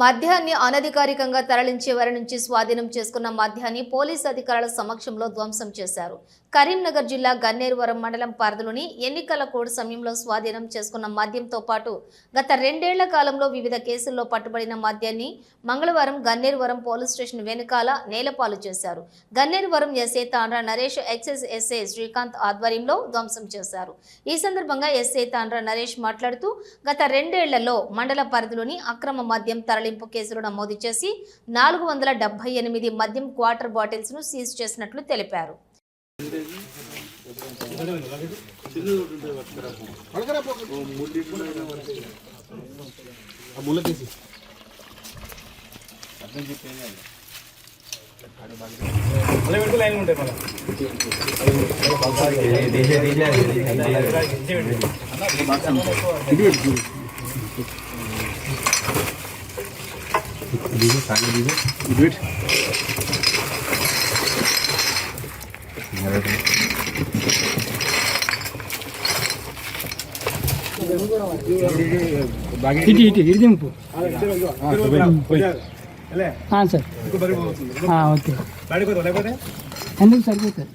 మద్యాన్ని అనధికారికంగా తరలించే వారి నుంచి స్వాధీనం చేసుకున్న మద్యాన్ని పోలీస్ అధికారుల సమక్షంలో ధ్వంసం చేశారు. కరీంనగర్ జిల్లా గన్నేరువరం మండలం పరిధిలోని ఎన్నికల కోడ్ సమయంలో స్వాధీనం చేసుకున్న మద్యంతో పాటు గత రెండేళ్ళ కాలంలో వివిధ కేసుల్లో పట్టుబడిన మద్యాన్ని మంగళవారం గన్నేరువరం పోలీస్ స్టేషన్ వెనుకాల నేలపాలు చేశారు. Ganneruvaram SA Tandra Naresh excise SA Srikanth ఆధ్వర్యంలో ధ్వంసం చేశారు. ఈ సందర్భంగా ఎస్ఏ తాండ్ర నరేష్ మాట్లాడుతూ గత రెండేళ్ళలో మండల పరిధిలోని అక్రమ మద్యం తరలింపు కేసులు నమోదు చేసి నాలుగు వందల డెబ్బై ఎనిమిది మద్యం క్వార్టర్ బాటిల్స్ను సీజ్ చేసినట్లు తెలిపారు. ఇది పెడితే లైన్ ఉంటాయి మళ్ళీ ఇటు ఇటు ఇటు దింపు సార్ ఓకే. ఎందుకు సరిపోతుంది.